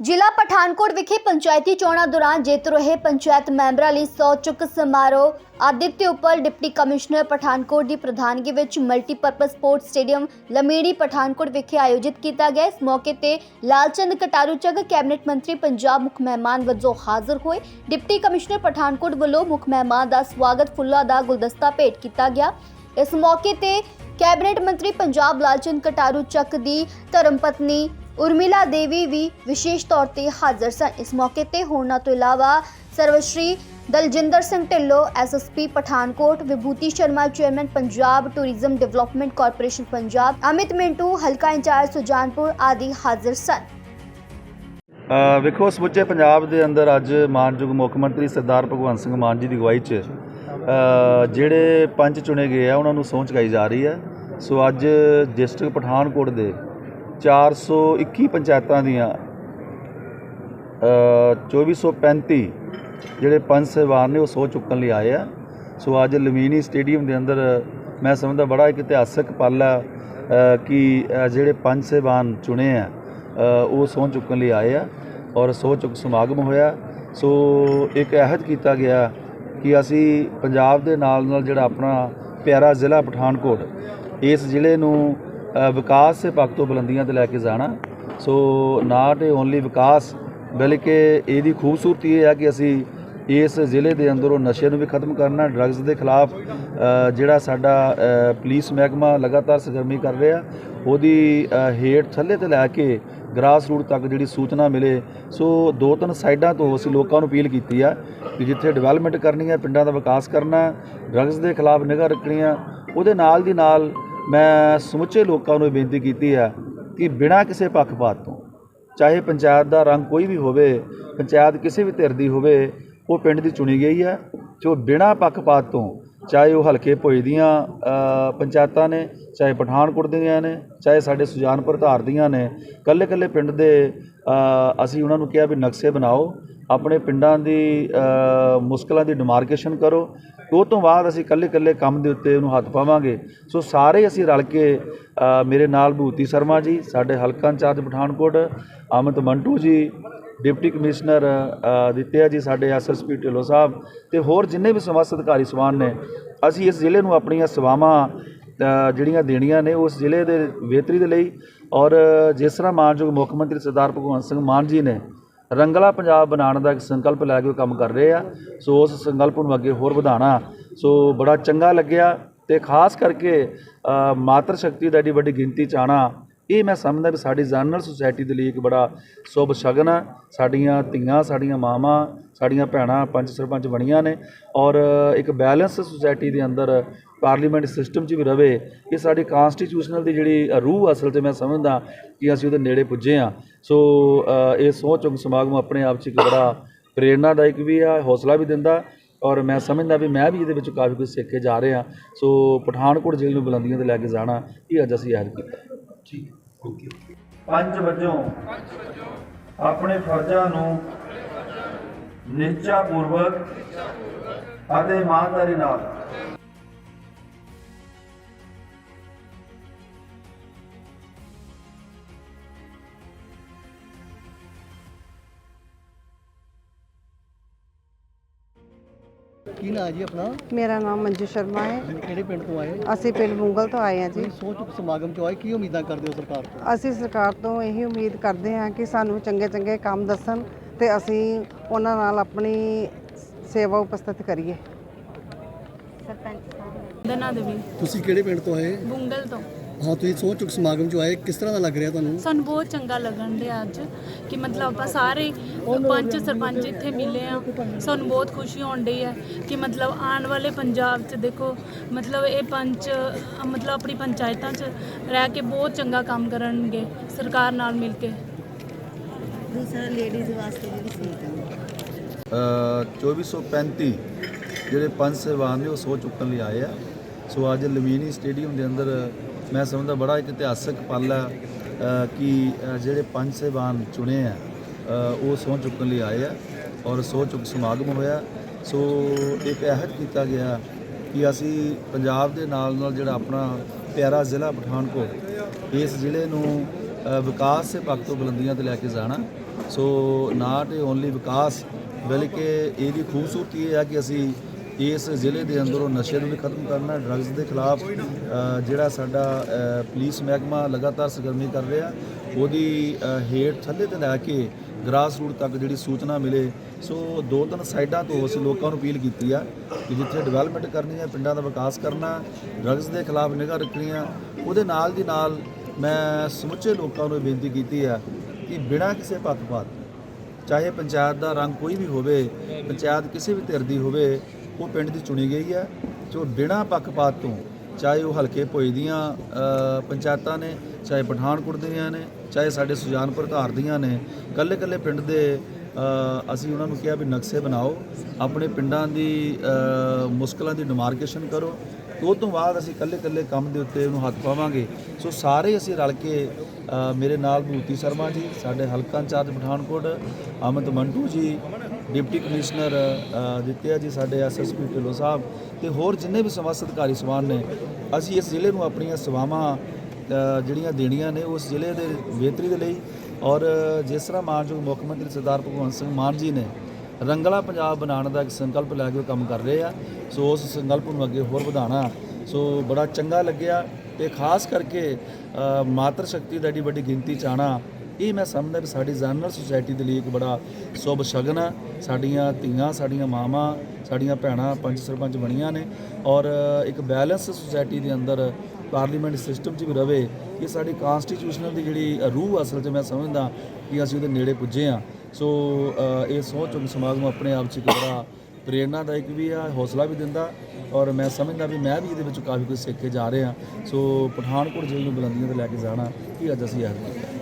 ਜ਼ਿਲ੍ਹਾ ਪਠਾਨਕੋਟ ਵਿਖੇ ਪੰਚਾਇਤੀ ਚੋਣਾਂ ਦੌਰਾਨ ਜੇਤੂ ਰਹੇ ਪੰਚਾਇਤ ਮੈਂਬਰਾਂ ਲਈ ਸੌ ਚੁੱਕ ਸਮਾਰੋਹ। ਆਦਿਤਿ ਉਪਲ ਡਿਪਟੀ ਕਮਿਸ਼ਨਰ ਪਠਾਨਕੋਟ ਦੀ ਪ੍ਰਧਾਨਗੀ ਵਿੱਚ multipurpose sports stadium Lamini Pathankot ਵਿਖੇ ਆਯੋਜਿਤ ਕੀਤਾ ਗਿਆ। ਇਸ ਮੌਕੇ ਤੇ ਲਾਲਚੰਦ ਕਟਾਰੂ ਚੱਕ ਕੈਬਨਿਟ ਮੰਤਰੀ ਪੰਜਾਬ ਮੁੱਖ ਮਹਿਮਾਨ ਵਜੋਂ ਹਾਜ਼ਰ ਹੋਏ। ਡਿਪਟੀ ਕਮਿਸ਼ਨਰ ਪਠਾਨਕੋਟ ਵੱਲੋਂ ਮੁੱਖ ਮਹਿਮਾਨ ਦਾ ਸਵਾਗਤ ਫੁੱਲਾਂ ਦਾ ਗੁਲਦਸਤਾ ਭੇਟ ਕੀਤਾ ਗਿਆ। ਇਸ ਮੌਕੇ ਤੇ ਕੈਬਨਿਟ ਮੰਤਰੀ ਪੰਜਾਬ ਲਾਲਚੰਦ ਕਟਾਰੂ ਚੱਕ ਦੀ ਧਰਮ ਪਤਨੀ ਉਰਮਿਲਾ ਦੇਵੀ ਵੀ ਵਿਸ਼ੇਸ਼ ਤੌਰ ਤੇ ਹਾਜ਼ਰ ਸਨ। ਇਸ ਮੌਕੇ ਤੇ ਹੋਰਨਾਂ ਤੋਂ ਇਲਾਵਾ Sarvashri Daljinder Singh Dhillon SSP Pathankot, Vibhuti Sharma, chairman Punjab tourism development corporation Punjab, Amit Mintu, ਹਲਕਾ ਇੰਚਾਰਜ ਸੁਜਾਨਪੁਰ ਆਦਿ ਹਾਜ਼ਰ ਸਨ। ਵੇਖੋ ਸਮੁੱਚੇ ਪੰਜਾਬ ਦੇ ਅੰਦਰ ਅੱਜ ਮਾਨਯੋਗ ਮੁੱਖ ਮੰਤਰੀ ਸਰਦਾਰ ਭਗਵੰਤ ਸਿੰਘ ਮਾਨ ਜੀ ਦੀ ਅਗਵਾਈ 'ਚ ਜਿਹੜੇ ਪੰਚ ਚੁਣੇ ਗਏ ਆ, ਉਹਨਾਂ ਨੂੰ ਸਹੁੰ ਚੁਕਾਈ ਜਾ ਰਹੀ ਹੈ। ਸੋ ਅੱਜ ਡਿਸਟ੍ਰਿਕਟ ਪਠਾਨਕੋਟ ਦੇ 421 ਪੰਚਾਇਤਾਂ ਦੀਆਂ ਅ, 2435 ਜਿਹੜੇ ਪੰਜ ਸਹਿਬਾਨ ਨੇ ਉਹ ਸਹੁੰ ਚੁੱਕਣ ਲਈ ਆਏ ਆ। ਸੋ ਅੱਜ ਲਮੀਨੀ ਸਟੇਡੀਅਮ ਦੇ ਅੰਦਰ ਮੈਂ ਸਮਝਦਾ ਬੜਾ ਇੱਕ ਇਤਿਹਾਸਕ ਪਲ ਆ ਕਿ ਜਿਹੜੇ ਪੰਜ ਸਹਿਬਾਨ ਚੁਣੇ ਆ ਉਹ ਸਹੁੰ ਚੁੱਕਣ ਲਈ ਆਏ ਆ ਔਰ ਸਹੁੰ ਚੁੱਕ ਸਮਾਗਮ ਹੋਇਆ। ਸੋ ਇੱਕ ਅਹਿਦ ਕੀਤਾ ਗਿਆ ਕਿ ਅਸੀਂ ਪੰਜਾਬ ਦੇ ਨਾਲ ਨਾਲ ਜਿਹੜਾ ਆਪਣਾ ਪਿਆਰਾ ਜ਼ਿਲ੍ਹਾ ਪਠਾਨਕੋਟ ਇਸ ਜ਼ਿਲ੍ਹੇ ਨੂੰ ਵਿਕਾਸ ਦੇ ਪੱਖ ਤੋਂ ਬੁਲੰਦੀਆਂ ਤੇ ਲੈ ਕੇ ਜਾਣਾ। ਸੋ ਨਾਟ ਓਨਲੀ ਵਿਕਾਸ, ਬਲਕਿ ਇਹਦੀ ਖੂਬਸੂਰਤੀ ਇਹ ਹੈ ਕਿ ਅਸੀਂ ਇਸ ਜ਼ਿਲ੍ਹੇ ਦੇ ਅੰਦਰੋਂ ਨਸ਼ੇ ਨੂੰ ਵੀ ਖਤਮ ਕਰਨਾ ਡਰੱਗਸ ਦੇ ਖਿਲਾਫ ਜਿਹੜਾ ਸਾਡਾ ਪੁਲਿਸ ਮਹਿਕਮਾ ਲਗਾਤਾਰ ਸਰਗਰਮੀ ਕਰ ਰਿਹਾ, ਉਹਦੀ ਹੇਠ ਥੱਲੇ ਤੇ ਲੈ ਕੇ ਗ੍ਰਾਸ ਰੂਟ ਤੱਕ ਜਿਹੜੀ ਸੂਚਨਾ ਮਿਲੇ। ਸੋ, ਦੋ ਤਿੰਨ ਸਾਈਡਾਂ ਤੋਂ ਅਸੀਂ ਲੋਕਾਂ ਨੂੰ ਅਪੀਲ ਕੀਤੀ ਆ ਕਿ ਜਿੱਥੇ ਡਿਵੈਲਪਮੈਂਟ ਕਰਨੀ ਹੈ ਪਿੰਡਾਂ ਦਾ ਵਿਕਾਸ ਕਰਨਾ ਡਰੱਗਸ ਦੇ ਖਿਲਾਫ ਨਿਗਾਹ ਰੱਖਣੀ ਆ, ਉਹਦੇ ਨਾਲ ਦੀ ਨਾਲ ਮੈਂ ਸਮੁੱਚੇ ਲੋਕਾਂ ਨੂੰ ਬੇਨਤੀ ਕੀਤੀ ਹੈ ਕਿ ਬਿਨਾਂ ਕਿਸੇ ਪੱਖਪਾਤ ਤੋਂ, ਚਾਹੇ ਪੰਚਾਇਤ ਦਾ ਰੰਗ ਕੋਈ ਵੀ ਹੋਵੇ, ਪੰਚਾਇਤ ਕਿਸੇ ਵੀ ਧਿਰ ਦੀ ਹੋਵੇ, ਉਹ ਪਿੰਡ ਦੀ ਚੁਣੀ ਗਈ ਹੈ। ਜੋ ਬਿਨਾਂ ਪੱਖਪਾਤ ਤੋਂ, ਚਾਹੇ ਉਹ ਹਲਕੇ ਭੋਏ ਦੀਆਂ ਪੰਚਾਇਤਾਂ ਨੇ, ਚਾਹੇ ਪਠਾਨਕੋਟ ਦੀਆਂ ਨੇ, ਚਾਹੇ ਸਾਡੇ ਸੁਜਾਨਪੁਰ ਧਾਰ ਦੀਆਂ ਨੇ ਕੱਲੇ ਕੱਲੇ ਪਿੰਡ ਦੇ ਅਸੀਂ ਉਹਨਾਂ ਨੂੰ ਕਿਹਾ ਵੀ ਨਕਸ਼ੇ ਬਣਾਓ ਆਪਣੇ ਪਿੰਡਾਂ ਦੀ ਮੁਸ਼ਕਲਾਂ ਦੀ ਡਿਮਾਰਕੇਸ਼ਨ ਕਰੋ। ਉਹ ਤੋਂ ਬਾਅਦ ਅਸੀਂ ਕੱਲੇ ਕੱਲੇ ਕੰਮ ਦੇ ਉੱਤੇ ਉਹਨੂੰ ਹੱਥ ਪਾਵਾਂਗੇ। ਸੋ ਸਾਰੇ ਅਸੀਂ ਰਲ ਕੇ ਮੇਰੇ ਨਾਲ ਭੂਤੀ ਸ਼ਰਮਾ ਜੀ ਸਾਡੇ ਹਲਕਾ ਇੰਚਾਰਜ ਪਠਾਨਕੋਟ ਅਮਿਤ ਮੰਟੂ ਜੀ ਡਿਪਟੀ ਕਮਿਸ਼ਨਰ ਅ, ਦਿੱਤਿਆ ਜੀ ਸਾਡੇ ਐਸਐਸਪੀ ਢਿੱਲੋਂ ਸਾਹਿਬ ਤੇ ਹੋਰ ਜਿੰਨੇ ਵੀ ਸਮਸਤ ਅਧਿਕਾਰੀ ਸਵਾਨ ਨੇ ਅਸੀਂ ਇਸ ਜ਼ਿਲ੍ਹੇ ਨੂੰ ਆਪਣੀਆਂ ਸੇਵਾਵਾਂ ਜਿਹੜੀਆਂ ਦੇਣੀਆਂ ਨੇ ਉਸ ਜ਼ਿਲ੍ਹੇ ਦੇ ਬਿਹਤਰੀ ਦੇ ਲਈ ਔਰ ਜਿਸ ਤਰ੍ਹਾਂ ਮਾਨਯੋਗ ਮੁੱਖ ਮੰਤਰੀ ਸਰਦਾਰ ਭਗਵੰਤ ਸਿੰਘ ਮਾਨ ਜੀ ਨੇ ਰੰਗਲਾ ਪੰਜਾਬ ਬਣਾਉਣ ਦਾ ਇੱਕ ਸੰਕਲਪ ਲੈ ਕੇ ਉਹ ਕੰਮ ਕਰ ਰਹੇ ਆ। ਸੋ ਉਸ ਸੰਕਲਪ ਨੂੰ ਅੱਗੇ ਹੋਰ ਵਧਾਉਣਾ। ਸੋ ਬੜਾ ਚੰਗਾ ਲੱਗਿਆ ਤੇ ਖਾਸ ਕਰਕੇ ਮਾਤਰ ਸ਼ਕਤੀ ਦਾ ਏਡੀ ਵੱਡੀ ਗਿਣਤੀ ਚ ਆਉਣਾ ਇਹ ਮੈਂ ਸਮਝਦਾ ਵੀ ਸਾਡੀ ਜਨਰਲ ਸੁਸਾਇਟੀ ਦੇ ਲਈ ਇੱਕ ਬੜਾ ਸ਼ੁਭ ਸ਼ਗਨ ਆ। ਸਾਡੀਆਂ ਧੀਆਂ, ਸਾਡੀਆਂ ਮਾਵਾਂ, ਸਾਡੀਆਂ ਭੈਣਾਂ ਪੰਚ ਸਰਪੰਚ ਬਣੀਆਂ ਨੇ ਔਰ ਇੱਕ ਬੈਲੈਂਸ ਸੁਸਾਇਟੀ ਦੇ ਅੰਦਰ ਪਾਰਲੀਮੈਂਟ ਸਿਸਟਮ 'ਚ ਵੀ ਰਵੇ, ਇਹ ਸਾਡੀ ਕਾਨਸਟੀਟਿਊਸ਼ਨਲ ਦੀ ਜਿਹੜੀ ਰੂਹ ਅਸਲ 'ਚ ਮੈਂ ਸਮਝਦਾ ਕਿ ਅਸੀਂ ਉਹਦੇ ਨੇੜੇ ਪੁੱਜੇ ਆ ਸੋ ਇਹ ਸਹੁੰ ਚੁੱਕ ਸਮਾਗਮ ਆਪਣੇ ਆਪ 'ਚ ਇੱਕ ਬੜਾ ਪ੍ਰੇਰਨਾਦਾਇਕ ਵੀ ਆ, ਹੌਸਲਾ ਵੀ ਦਿੰਦਾ ਔਰ ਮੈਂ ਸਮਝਦਾ ਵੀ ਮੈਂ ਵੀ ਇਹਦੇ ਵਿੱਚ ਕਾਫੀ ਕੁਝ ਸਿੱਖ ਕੇ ਜਾ ਰਿਹਾ। ਸੋ, ਪਠਾਨਕੋਟ ਜ਼ਿਲ੍ਹੇ ਨੂੰ ਬੁਲੰਦੀਆਂ ਤੇ ਲੈ ਕੇ ਜਾਣਾ, ਇਹ ਅੱਜ ਅਸੀਂ ਯਾਦ ਕੀਤਾ। ਠੀਕ ਓਕੇ ਪੰਜ ਵਜੋਂ ਆਪਣੇ ਫਰਜ਼ਾਂ ਨੂੰ ਨਿਸ਼ਚਾ ਪੂਰਵਕ ਅਤੇ ਇਮਾਨਦਾਰੀ ਨਾਲ ਕੀ ਨਾਂ ਜੀ ਆਪਣਾ? ਮੇਰਾ ਨਾਮ ਮੰਜੂ ਸ਼ਰਮਾ ਹੈ। ਕਿਹੜੇ ਪਿੰਡ ਤੋਂ ਆਏ ਅਸੀਂ ਪਿੰਡ ਮੁੰਗਲ ਤੋਂ ਆਏ ਹਾਂ ਜੀ। ਸੋਚ ਸਮਾਗਮ ਚ ਆਏ ਕੀ ਉਮੀਦਾਂ ਕਰਦੇ ਹੋ ਸਰਕਾਰ ਤੋਂ? ਅਸੀਂ ਸਰਕਾਰ ਤੋਂ ਇਹੀ ਉਮੀਦ ਕਰਦੇ ਹਾਂ ਕਿ ਸਾਨੂੰ ਚੰਗੇ ਚੰਗੇ ਕੰਮ ਦੱਸਣ ਤੇ ਅਸੀਂ ਉਹਨਾਂ ਨਾਲ ਆਪਣੀ ਸੇਵਾ ਉਪਸਥਿਤ ਕਰੀਏ। ਦਨਾ ਦੇਵੀ ਤੁਸੀਂ ਕਿਹੜੇ ਪਿੰਡ ਤੋਂ ਆਏ? ਬੁੰਗਲ ਤੋਂ। ਹਾਂ ਤੁਸੀਂ ਸੋਚ ਚੁੱਕ ਸਮਾਗਮ ਚ ਆਏ ਕਿਸ ਤਰ੍ਹਾਂ ਦਾ ਲੱਗ ਰਿਹਾ ਤੁਹਾਨੂੰ? ਸਾਨੂੰ ਬਹੁਤ ਚੰਗਾ ਲੱਗਣ ਡਿਆ ਅੱਜ ਕਿ ਮਤਲਬ ਆਪਾਂ ਸਾਰੇ ਪੰਚ ਸਰਪੰਚ ਇੱਥੇ ਮਿਲੇ ਆ। ਸਾਨੂੰ ਬਹੁਤ ਖੁਸ਼ੀ ਹੋਣ ਡਈ ਹੈ ਕਿ ਮਤਲਬ ਆਉਣ ਵਾਲੇ ਪੰਜਾਬ 'ਚ ਦੇਖੋ ਮਤਲਬ ਇਹ ਪੰਚ ਮਤਲਬ ਆਪਣੀ ਪੰਚਾਇਤਾਂ 'ਚ ਰਹਿ ਕੇ ਬਹੁਤ ਚੰਗਾ ਕੰਮ ਕਰਨਗੇ ਸਰਕਾਰ ਨਾਲ ਮਿਲ ਕੇ। ਅ, 2435 ਜਿਹੜੇ ਪੰਜ ਸਹਿਬਾਨ ਨੇ ਉਹ ਸਹੁੰ ਚੁੱਕਣ ਲਈ ਆਏ ਆ। ਸੋ ਅੱਜ ਲਮੀਨੀ ਸਟੇਡੀਅਮ ਦੇ ਅੰਦਰ ਮੈਂ ਸਮਝਦਾ ਬੜਾ ਇੱਕ ਇਤਿਹਾਸਕ ਪਲ ਆ ਕਿ ਜਿਹੜੇ ਪੰਜ ਸਹਿਬਾਨ ਚੁਣੇ ਆ ਉਹ ਸਹੁੰ ਚੁੱਕਣ ਲਈ ਆਏ ਆ ਔਰ ਸਹੁੰ ਚੁੱਕ ਸਮਾਗਮ ਹੋਇਆ। ਸੋ ਇੱਕ ਅਹਿਦ ਕੀਤਾ ਗਿਆ ਕਿ ਅਸੀਂ ਪੰਜਾਬ ਦੇ ਨਾਲ ਨਾਲ ਜਿਹੜਾ ਆਪਣਾ ਪਿਆਰਾ ਜ਼ਿਲ੍ਹਾ ਪਠਾਨਕੋਟ, ਇਸ ਜ਼ਿਲ੍ਹੇ ਨੂੰ ਵਿਕਾਸ ਦੇ ਪੱਖ ਤੋਂ ਬੁਲੰਦੀਆਂ ਤੇ ਲੈ ਕੇ ਜਾਣਾ। ਸੋ ਨਾਟ ਓਨਲੀ ਵਿਕਾਸ, ਬਲਕਿ ਇਹਦੀ ਖੂਬਸੂਰਤੀ ਇਹ ਹੈ ਕਿ ਅਸੀਂ ਇਸ ਜ਼ਿਲ੍ਹੇ ਦੇ ਅੰਦਰੋਂ ਨਸ਼ੇ ਨੂੰ ਵੀ ਖਤਮ ਕਰਨਾ ਡਰੱਗਸ ਦੇ ਖਿਲਾਫ ਜਿਹੜਾ ਸਾਡਾ ਪੁਲਿਸ ਮਹਿਕਮਾ ਲਗਾਤਾਰ ਸਰਗਰਮੀ ਕਰ ਰਿਹਾ, ਉਹਦੀ ਹੇਠ ਥੱਲੇ ਤੇ ਲੈ ਕੇ ਗ੍ਰਾਸ ਰੂਟ ਤੱਕ ਜਿਹੜੀ ਸੂਚਨਾ ਮਿਲੇ, ਸੋ ਦੋ ਤਿੰਨ ਸਾਈਡਾਂ ਤੋਂ ਅਸੀਂ ਲੋਕਾਂ ਨੂੰ ਅਪੀਲ ਕੀਤੀ ਆ ਕਿ ਜਿੱਥੇ ਡਿਵੈਲਪਮੈਂਟ ਕਰਨੀ ਹੈ, ਪਿੰਡਾਂ ਦਾ ਵਿਕਾਸ ਕਰਨਾ ਡਰੱਗਸ ਦੇ ਖਿਲਾਫ ਨਿਗਾਹ ਰੱਖਣੀ ਆ ਉਹਦੇ ਨਾਲ ਦੀ ਨਾਲ ਮੈਂ ਸਮੁੱਚੇ ਲੋਕਾਂ ਨੂੰ ਇਹ ਬੇਨਤੀ ਕੀਤੀ ਆ ਕਿ ਬਿਨਾਂ ਕਿਸੇ ਪੱਖਪਾਤ ਚਾਹੇ ਪੰਚਾਇਤ ਦਾ ਰੰਗ ਕੋਈ ਵੀ ਹੋਵੇ, ਪੰਚਾਇਤ ਕਿਸੇ ਵੀ ਧਿਰ ਦੀ ਹੋਵੇ ਉਹ ਪਿੰਡ ਦੀ ਚੁਣੀ ਗਈ ਹੈ ਜੋ ਬਿਨਾਂ ਪੱਖਪਾਤ ਤੋਂ ਚਾਹੇ ਉਹ ਹਲਕੇ ਭੋਈ ਦੀਆਂ ਪੰਚਾਇਤਾਂ ਨੇ ਚਾਹੇ ਪਠਾਨਕੋਟ ਦੀਆਂ ਨੇ ਚਾਹੇ ਸਾਡੇ ਸੁਜਾਨਪੁਰ ਧਾਰ ਦੀਆਂ ਨੇ ਕੱਲੇ ਕੱਲੇ ਪਿੰਡ ਦੇ ਅਸੀਂ ਉਹਨਾਂ ਨੂੰ ਕਿਹਾ ਵੀ ਨਕਸ਼ੇ ਬਣਾਓ ਆਪਣੇ ਪਿੰਡਾਂ ਦੀ ਅ, ਮੁਸ਼ਕਲਾਂ ਦੀ ਡਿਮਾਰਕੇਸ਼ਨ ਕਰੋ ਉਹ ਤੋਂ ਬਾਅਦ ਅਸੀਂ ਕੱਲੇ ਕੱਲੇ ਕੰਮ ਦੇ ਉੱਤੇ ਉਹਨੂੰ ਹੱਥ ਪਾਵਾਂਗੇ। ਸੋ ਸਾਰੇ ਅਸੀਂ ਰਲ ਕੇ ਮੇਰੇ ਨਾਲ ਭੂਤੀ ਸ਼ਰਮਾ ਜੀ ਸਾਡੇ ਹਲਕਾ ਇੰਚਾਰਜ ਪਠਾਨਕੋਟ ਅਮਿਤ ਮੰਟੂ ਜੀ ਡਿਪਟੀ ਕਮਿਸ਼ਨਰ ਅ, ਦਿੱਤਿਆ ਜੀ ਸਾਡੇ ਐਸਐਸਪੀ ਢਿੱਲੋਂ ਸਾਹਿਬ ਤੇ ਹੋਰ ਜਿੰਨੇ ਵੀ ਸਮਸਤ ਅਧਿਕਾਰੀ ਸਮਾਨ ਨੇ ਅਸੀਂ ਇਸ ਜ਼ਿਲ੍ਹੇ ਨੂੰ ਆਪਣੀਆਂ ਸੇਵਾਵਾਂ ਜਿਹੜੀਆਂ ਦੇਣੀਆਂ ਨੇ ਉਸ ਜ਼ਿਲ੍ਹੇ ਦੇ ਬਿਹਤਰੀ ਦੇ ਲਈ ਔਰ ਜਿਸ ਤਰ੍ਹਾਂ ਮਾਨਯੋਗ ਮੁੱਖ ਮੰਤਰੀ ਸਰਦਾਰ ਭਗਵੰਤ ਸਿੰਘ ਮਾਨ ਜੀ ਨੇ ਰੰਗਲਾ ਪੰਜਾਬ ਬਣਾਉਣ ਦਾ ਇੱਕ ਸੰਕਲਪ ਲੈ ਕੇ ਉਹ ਕੰਮ ਕਰ ਰਹੇ ਆ ਸੋ ਉਸ ਸੰਕਲਪ ਨੂੰ ਅੱਗੇ ਹੋਰ ਵਧਾਉਣਾ ਸੋ ਬੜਾ ਚੰਗਾ ਲੱਗਿਆ ਤੇ ਖਾਸ ਕਰਕੇ ਮਾਤਰ ਸ਼ਕਤੀ ਦਾ ਏਡੀ ਵੱਡੀ ਗਿਣਤੀ ਚ ਆਉਣਾ ਇਹ ਮੈਂ ਸਮਝਦਾ ਵੀ ਸਾਡੀ ਜਨਰਲ ਸੁਸਾਇਟੀ ਦੇ ਲਈ ਇੱਕ ਬੜਾ ਸ਼ੁਭ ਸ਼ਗਨ ਆ। ਸਾਡੀਆਂ ਧੀਆਂ, ਸਾਡੀਆਂ ਮਾਵਾਂ, ਸਾਡੀਆਂ ਭੈਣਾਂ ਪੰਚ ਸਰਪੰਚ ਬਣੀਆਂ ਨੇ ਔਰ ਇੱਕ ਬੈਲੈਂਸ ਸੁਸਾਇਟੀ ਦੇ ਅੰਦਰ ਪਾਰਲੀਮੈਂਟ ਸਿਸਟਮ 'ਚ ਵੀ ਰਵੇ, ਇਹ ਸਾਡੀ ਕਾਨਸਟੀਟਿਊਸ਼ਨਲ ਦੀ ਜਿਹੜੀ ਰੂਹ ਅਸਲ 'ਚ ਮੈਂ ਸਮਝਦਾ ਕਿ ਅਸੀਂ ਉਹਦੇ ਨੇੜੇ ਪੁੱਜੇ ਆ ਸੋ ਇਹ ਸੋਚ ਚੁੱਕ ਸਮਾਗਮ ਆਪਣੇ ਆਪ 'ਚ ਇੱਕ ਬੜਾ ਪ੍ਰੇਰਨਾਦਾਇਕ ਵੀ ਆ, ਹੌਸਲਾ ਵੀ ਦਿੰਦਾ ਔਰ ਮੈਂ ਸਮਝਦਾ ਵੀ ਮੈਂ ਵੀ ਇਹਦੇ ਵਿੱਚ ਕਾਫੀ ਕੁਝ ਸਿੱਖ ਕੇ ਜਾ ਰਿਹਾ। ਸੋ ਪਠਾਨਕੋਟ ਜ਼ਿਲ੍ਹੇ ਨੂੰ ਬੁਲੰਦੀਆਂ ਤੇ ਲੈ ਕੇ ਜਾਣਾ, ਇਹ ਅੱਜ ਅਸੀਂ ਇਹ